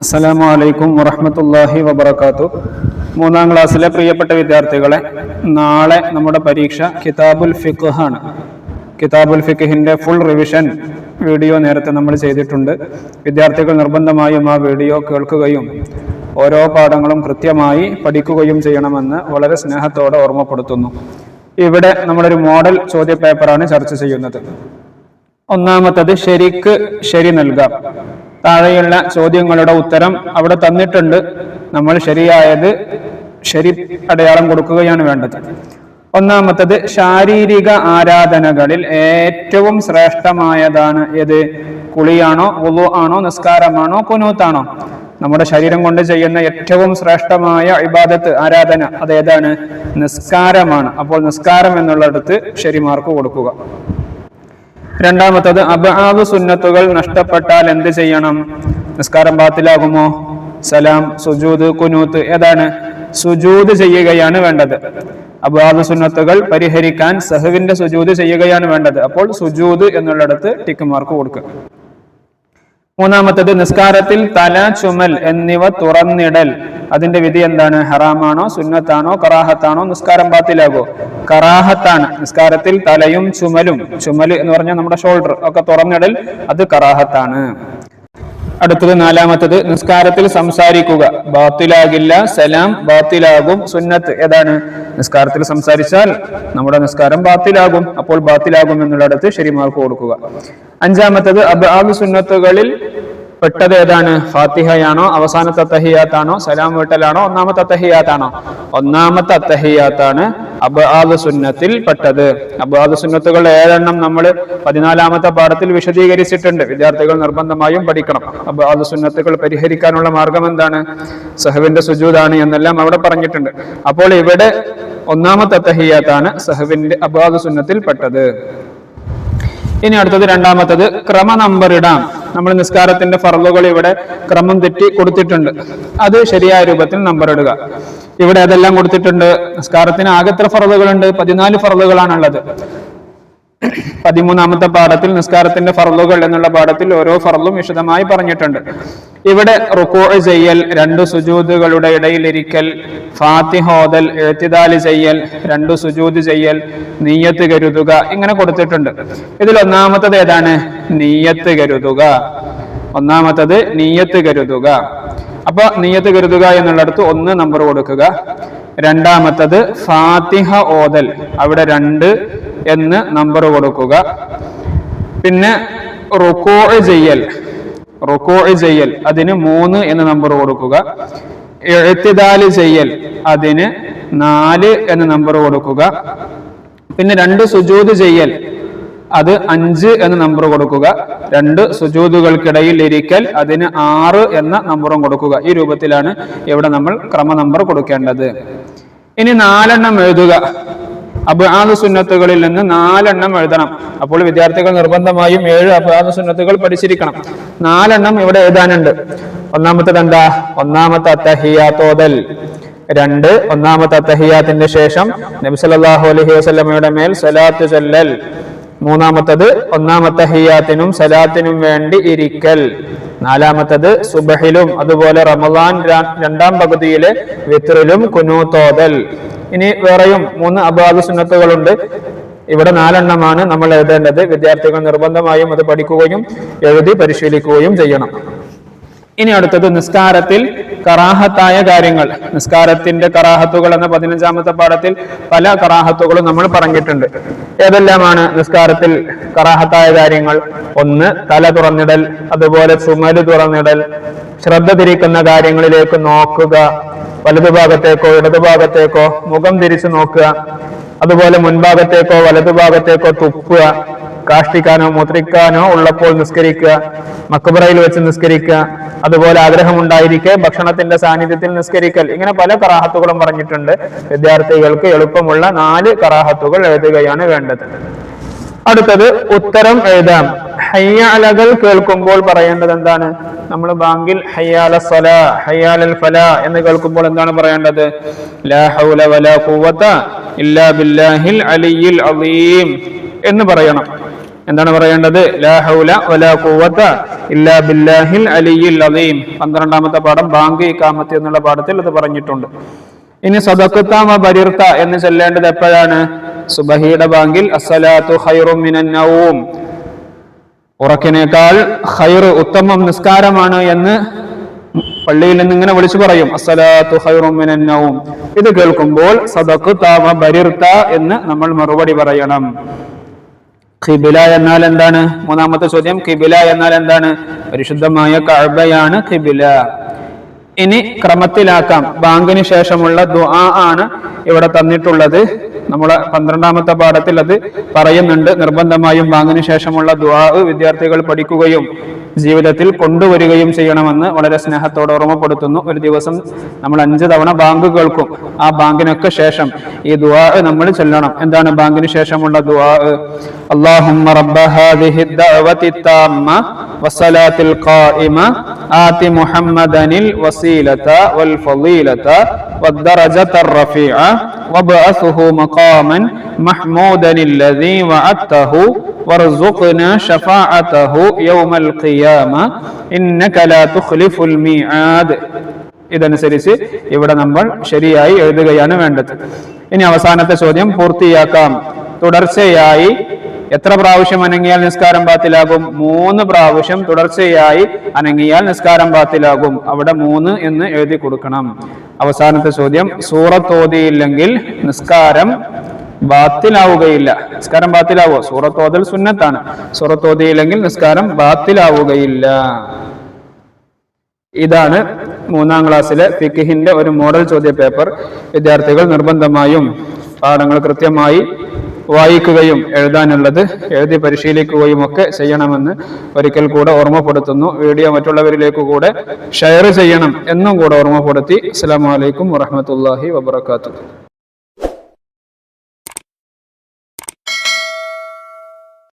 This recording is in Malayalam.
അസ്സലാമു അലൈക്കും വറഹ്മത്തുള്ളാഹി വബറകാതു മൂന്നാം ക്ലാസ്സിലെ പ്രിയപ്പെട്ട വിദ്യാർത്ഥികളെ നാളെ നമ്മുടെ പരീക്ഷ കിതാബുൽ ഫിഖ് ആണ് കിതാബുൽ ഫിഖിന്റെ ഫുൾ റിവിഷൻ വീഡിയോ നേരത്തെ നമ്മൾ ചെയ്തിട്ടുണ്ട്. വിദ്യാർത്ഥികൾ നിർബന്ധമായും ആ വീഡിയോ കേൾക്കുകയും ഓരോ പാഠങ്ങളും കൃത്യമായി പഠിക്കുകയും ചെയ്യണമെന്ന് വളരെ സ്നേഹത്തോടെ ഓർമ്മപ്പെടുത്തുന്നു. ഇവിടെ നമ്മളൊരു മോഡൽ ചോദ്യ പേപ്പറാണ് ചർച്ച ചെയ്യുന്നത്. ഒന്നാമത്തത് ശരിക്ക് ശരി നൽകാം. താഴെയുള്ള ചോദ്യങ്ങളുടെ ഉത്തരം അവിടെ തന്നിട്ടുണ്ട്. നമ്മൾ ശരിയായത് ശരി അടയാളം കൊടുക്കുകയാണ് വേണ്ടത്. ഒന്നാമത്തത് ശാരീരിക ആരാധനകളിൽ ഏറ്റവും ശ്രേഷ്ഠമായതാണ് ഏത്? കുളിയാണോ ഉളു ആണോ നിസ്കാരമാണോ കുനൂത്താണോ? നമ്മുടെ ശരീരം കൊണ്ട് ചെയ്യുന്ന ഏറ്റവും ശ്രേഷ്ഠമായ ഇബാദത്ത് ആരാധന അതേതാണ് നിസ്കാരമാണ്. അപ്പോൾ നിസ്കാരം എന്നുള്ളിടത്ത് ശരി മാർക്ക് കൊടുക്കുക. രണ്ടാമത്തത് അബാബ് സുന്നത്തുകൾ നഷ്ടപ്പെട്ടാൽ എന്ത് ചെയ്യണം? നിസ്കാരം ബാത്തിലാകുമോ? സലാം സുജൂദ് കുനൂത്ത് ഏതാണ്? സുജൂദ് ചെയ്യുകയാണ് വേണ്ടത്. അബാബ് സുന്നത്തുകൾ പരിഹരിക്കാൻ സഹുവിന്റെ സുജൂദ് ചെയ്യുകയാണ് വേണ്ടത്. അപ്പോൾ സുജൂദ് എന്നുള്ളിടത്ത് ടിക്ക് മാർക്ക് കൊടുക്കുക. മൂന്നാമത്തത് നിസ്കാരത്തിൽ തല ചുമൽ എന്നിവ തുറന്നിടൽ. അതിന്റെ വിധി എന്താണ്? ഹറാമാണോ സുന്നത്താണോ കറാഹത്താണോ നിസ്കാരം ബാത്തിലാകോ കറാഹത്താണ്. നിസ്കാരത്തിൽ തലയും ചുമലും ചുമൽ എന്ന് പറഞ്ഞാൽ നമ്മുടെ ഷോൾഡർ ഒക്കെ തുറന്നിടൽ അത് കറാഹത്താണ്. അടുത്തത് നാലാമത്തത് നിസ്കാരത്തിൽ സംസാരിക്കുക. ബാത്തിലാകില്ല സലാം ബാത്തിലാകും സുന്നത്ത്. ഏതാണ്? നിസ്കാരത്തിൽ സംസാരിച്ചാൽ നമ്മുടെ നിസ്കാരം ബാത്തിലാകും. അപ്പോൾ ബാത്തിലാകും എന്നുള്ള അടുത്ത് ശരിമാർക്ക് കൊടുക്കുക. അഞ്ചാമത്തത് അബാബ് സുന്നത്തുകളിൽ പെട്ടത് ഏതാണ്? ഫാത്തിഹയാണോ? അവസാനത്തെ അത്തഹിയാത്താണോ സലാം വീട്ടലാണോ? ഒന്നാമത്തെ അത്തഹിയാത്താണോ ഒന്നാമത്തെ അത്തഹിയാത്താണ് അബാദ് സുന്നത്തിൽ പെട്ടത്. അബാദ് സുന്നത്തുകൾ ഏഴെണ്ണം നമ്മൾ പതിനാലാമത്തെ പാഠത്തിൽ വിശദീകരിച്ചിട്ടുണ്ട്. വിദ്യാർത്ഥികൾ നിർബന്ധമായും പഠിക്കണം. അബാദ് സുന്നത്തുകൾ പരിഹരിക്കാനുള്ള മാർഗം എന്താണ്? സഹവിന്റെ സുജൂതാണ് എന്നെല്ലാം അവിടെ പറഞ്ഞിട്ടുണ്ട്. അപ്പോൾ ഇവിടെ ഒന്നാമത്തെ അത്തഹിയാത്താണ് സഹവിന്റെ അബാദ് സുന്നത്തിൽ പെട്ടത്. ഇനി അടുത്തത് രണ്ടാമത്തത് ക്രമ നമ്പർ ഇടാം നമ്മൾ നിസ്കാരത്തിന്റെ ഫറലുകൾ ഇവിടെ ക്രമം തെറ്റി കൊടുത്തിട്ടുണ്ട്. അത് ശരിയായ രൂപത്തിൽ നമ്പർ ഇടുക. ഇവിടെ അതെല്ലാം കൊടുത്തിട്ടുണ്ട്. നിസ്കാരത്തിന് ആകെ എത്ര ഫറലുകളുണ്ട് പതിനാല് ഫറലുകളാണുള്ളത് പതിമൂന്നാമത്തെ പാഠത്തിൽ നിസ്കാരത്തിന്റെ ഫർലുകൾ എന്നുള്ള പാഠത്തിൽ ഓരോ ഫർലും വിശദമായി പറഞ്ഞിട്ടുണ്ട്. ഇവിടെ റുക്കോ ചെയ്യൽ രണ്ടു സുജൂദുകളുടെ ഇടയിലിരിക്കൽ ഫാത്തിഹോദൽ എഴുത്തിദാലി ചെയ്യൽ രണ്ടു സുജൂദ് ചെയ്യൽ നീയത്ത് കരുതുക ഇങ്ങനെ കൊടുത്തിട്ടുണ്ട്. ഇതിൽ ഒന്നാമത്തത് ഏതാണ്? നീയത്ത് കരുതുക. ഒന്നാമത്തത് നീയത്ത് കരുതുക. അപ്പൊ നീയത്ത് കരുതുക എന്നുള്ളിടത്ത് ഒന്ന് നമ്പർ കൊടുക്കുക. രണ്ടാമത്തത് ഫാത്തിഹ ഓതൽ. അവിടെ രണ്ട് എന്ന് നമ്പർ കൊടുക്കുക. പിന്നെ റുക്കോ ചെയ്യൽ. റുക്കോ ചെയ്യൽ. അതിന് മൂന്ന് എന്ന് നമ്പർ കൊടുക്കുക. എഴുത്തിദാൽ ചെയ്യൽ. അതിന് നാല് എന്ന് നമ്പർ കൊടുക്കുക. പിന്നെ രണ്ട് സുജൂത് ചെയ്യൽ. അത് അഞ്ച് എന്ന നമ്പർ കൊടുക്കുക. രണ്ട് സുജൂതുകൾക്കിടയിൽ ഇരിക്കൽ അതിന് ആറ് എന്ന നമ്പറും കൊടുക്കുക. ഈ രൂപത്തിലാണ് ഇവിടെ നമ്മൾ ക്രമ നമ്പർ കൊടുക്കേണ്ടത്. ഇനി നാലെണ്ണം എഴുതുക. അബാദ് സുന്നത്തുകളിൽ നിന്ന് നാലെണ്ണം എഴുതണം. അപ്പോൾ വിദ്യാർത്ഥികൾ നിർബന്ധമായും ഏഴ് അബാദ് സുന്നത്തുകൾ പഠിച്ചിരിക്കണം നാലെണ്ണം ഇവിടെ എഴുതാനുണ്ട്. ഒന്നാമത്തത് എന്താ? ഒന്നാമത്തെ അത്തഹിയാത്തോതൽ രണ്ട് ഒന്നാമത്തെ അത്തഹിയാത്തിന്റെ ശേഷം നബി സല്ലല്ലാഹു അലൈഹി വസല്ലമയുടെ മേൽ സലാത്ത് ചൊല്ലൽ. മൂന്നാമത്തത് ഒന്നാമത്തെ ഹിയാത്തിനും സലാത്തിനും വേണ്ടി ഇരിക്കൽ. നാലാമത്തത് സുബഹിലും അതുപോലെ റമദാൻ രണ്ടാം പകുതിയിലെ വിത്രിലും കുനൂത്തോതൽ ഇനി വേറെയും മൂന്ന് അബാബ് സുന്നത്തുകളുണ്ട്. ഇവിടെ നാലെണ്ണമാണ് നമ്മൾ എഴുതേണ്ടത്. വിദ്യാർത്ഥികൾ നിർബന്ധമായും അത് പഠിക്കുകയും എഴുതി പരിശീലിക്കുകയും ചെയ്യണം. ഇനി അടുത്തത് നിസ്കാരത്തിൽ കറാഹത്തായ കാര്യങ്ങൾ. നിസ്കാരത്തിന്റെ കറാഹത്തുകൾ എന്ന പതിനഞ്ചാമത്തെ പാഠത്തിൽ പല കറാഹത്തുകളും നമ്മൾ പറഞ്ഞിട്ടുണ്ട്. ഏതെല്ലാമാണ് നിസ്കാരത്തിൽ കറാഹത്തായ കാര്യങ്ങൾ? ഒന്ന് തല തുറന്നിടൽ അതുപോലെ ചുമൽ തുറന്നിടൽ ശ്രദ്ധ തിരിക്കുന്ന കാര്യങ്ങളിലേക്ക് നോക്കുക വലതുഭാഗത്തേക്കോ ഇടതുഭാഗത്തേക്കോ മുഖം തിരിച്ചു നോക്കുക. അതുപോലെ മുൻഭാഗത്തേക്കോ വലതുഭാഗത്തേക്കോ തുപ്പുക. കാഷ്ടിക്കാനോ മുദ്രിക്കാനോ ഉള്ളപ്പോൾ നിസ്കരിക്കുക. മക്കുബറയിൽ വെച്ച് നിസ്കരിക്കുക. അതുപോലെ ആഗ്രഹമുണ്ടായിരിക്കെ ഭക്ഷണത്തിന്റെ സാന്നിധ്യത്തിൽ നിസ്കരിക്കൽ. ഇങ്ങനെ പല കറാഹത്തുകളും പറഞ്ഞിട്ടുണ്ട്. വിദ്യാർത്ഥികൾക്ക് എളുപ്പമുള്ള നാല് കറാഹത്തുകൾ എഴുതുകയാണ് വേണ്ടത്. അടുത്തത് ഉത്തരം എഴുതാം. ഹയ്യാലകൾ കേൾക്കുമ്പോൾ പറയേണ്ടത് എന്താണ്? നമ്മൾ ബാങ്കിൽ ഹയ്യാല സല ഹയ്യാലൽ ഫല എന്ന് കേൾക്കുമ്പോൾ എന്താണ് പറയേണ്ടത്? ലാ ഹൗല വലാ ഇല്ലാ ബില്ലാഹിൽ അലിയിൽ അലീം എന്ന് പറയണം. എന്താണ് പറയേണ്ടത്? ലാ ഹൗല വലാ ഇല്ലാ ബില്ലാഹിൽ അലിയിൽ അലീം. പന്ത്രണ്ടാമത്തെ പാഠം ബാങ്ക് ഇക്കാമത്തി എന്നുള്ള പാഠത്തിൽ അത് പറഞ്ഞിട്ടുണ്ട്. ഇനി സദക്കുത്താമ ബരിർത്ത എന്ന് ചൊല്ലേണ്ടത് എപ്പോഴാണ്? സുബഹിയുടെ ബാങ്കിൽ അസ്സലാത്തു ഹൈറും മിനന്നവും ഉറക്കിനേക്കാൾ ഹൈർ ഉത്തമം നിസ്കാരമാണ് എന്ന് പള്ളിയിൽ നിന്ന് ഇങ്ങനെ വിളിച്ചു പറയും. അസ്സലാത്തു ഹൈറും മിനന്നവും ഇത് കേൾക്കുമ്പോൾ സദക്കുത്താമ ബരിർത്ത എന്ന് നമ്മൾ മറുപടി പറയണം. ഖിബില എന്നാൽ എന്താണ്? മൂന്നാമത്തെ ചോദ്യം ഖിബില എന്നാൽ എന്താണ്? പരിശുദ്ധമായ കഅബയാണ് ഖിബില. ഇനി ക്രമത്തിലാക്കാം. ബാങ്കിന് ശേഷമുള്ള ദുആ ആണ് ഇവിടെ തന്നിട്ടുള്ളത്. നമ്മളെ പന്ത്രണ്ടാമത്തെ പാഠത്തിൽ അത് പറയുന്നുണ്ട്. നിർബന്ധമായും ബാങ്കിന് ശേഷമുള്ള ദ്വാ വിദ്യാർത്ഥികൾ പഠിക്കുകയും ജീവിതത്തിൽ കൊണ്ടുവരികയും ചെയ്യണമെന്ന് വളരെ സ്നേഹത്തോടെ ഓർമ്മപ്പെടുത്തുന്നു. ഒരു ദിവസം നമ്മൾ അഞ്ച് തവണ ബാങ്ക് കേൾക്കും. ആ ബാങ്കിനൊക്കെ ശേഷം ഈ ദുആ നമ്മൾ ചൊല്ലണം. എന്താണ് ബാങ്കിന് ശേഷമുള്ള ദുആ? അല്ലാഹുമ്മ റബ്ബ ഹാദിഹി ദഅവതി താമ്മ വസ്സലാത്തിൽ ഖായിമ ആതി വസീലത വൽ ഫളീലത والدرجة الرفيعة وابعثه مقاما محمودا الذي وعدته وارزقنا شفاعته يوم القيامة إنك لا تخلف الميعاد ഇതനുസരിച്ച് ഇവിടെ നമ്മൾ ശരിയായി എഴുതുകയാണ് വേണ്ടത് ഇനി അവസാനത്തെ ചോദ്യം പൂർത്തിയാക്കാം തുടർച്ചയായി എത്ര പ്രാവശ്യം അനങ്ങിയാൽ നിസ്കാരം ബാത്തിലാകും മൂന്ന് പ്രാവശ്യം തുടർച്ചയായി അനങ്ങിയാൽ നിസ്കാരം ബാത്തിലാകും അവിടെ മൂന്ന് എന്ന് എഴുതി കൊടുക്കണം അവസാനത്തെ ചോദ്യം സൂറത്തോതിയില്ലെങ്കിൽ നിസ്കാരം ബാത്തിലാവുകയില്ല. നിസ്കാരം ബാത്തിലാവോ? സൂറത്തോതൽ സുന്നത്താണ്. സൂറത്തോതിയില്ലെങ്കിൽ നിസ്കാരം ബാത്തിലാവുകയില്ല. ഇതാണ് മൂന്നാം ക്ലാസ്സിലെ ഫിഖിഹിന്റെ ഒരു മോഡൽ ചോദ്യ പേപ്പർ വിദ്യാർത്ഥികൾ നിർബന്ധമായും പാഠങ്ങൾ കൃത്യമായി വായിക്കുകയും എഴുതാനുള്ളത് എഴുതി പരിശീലിക്കുകയും ഒക്കെ ചെയ്യണമെന്ന് ഒരിക്കൽ കൂടെ ഓർമ്മപ്പെടുത്തുന്നു. വീഡിയോ മറ്റുള്ളവരിലേക്ക് കൂടെ ഷെയർ ചെയ്യണം എന്നും കൂടെ ഓർമ്മപ്പെടുത്തി. അസ്സാം വലൈക്കും വറഹമത്തല്ലാഹി വബർക്കാത്തു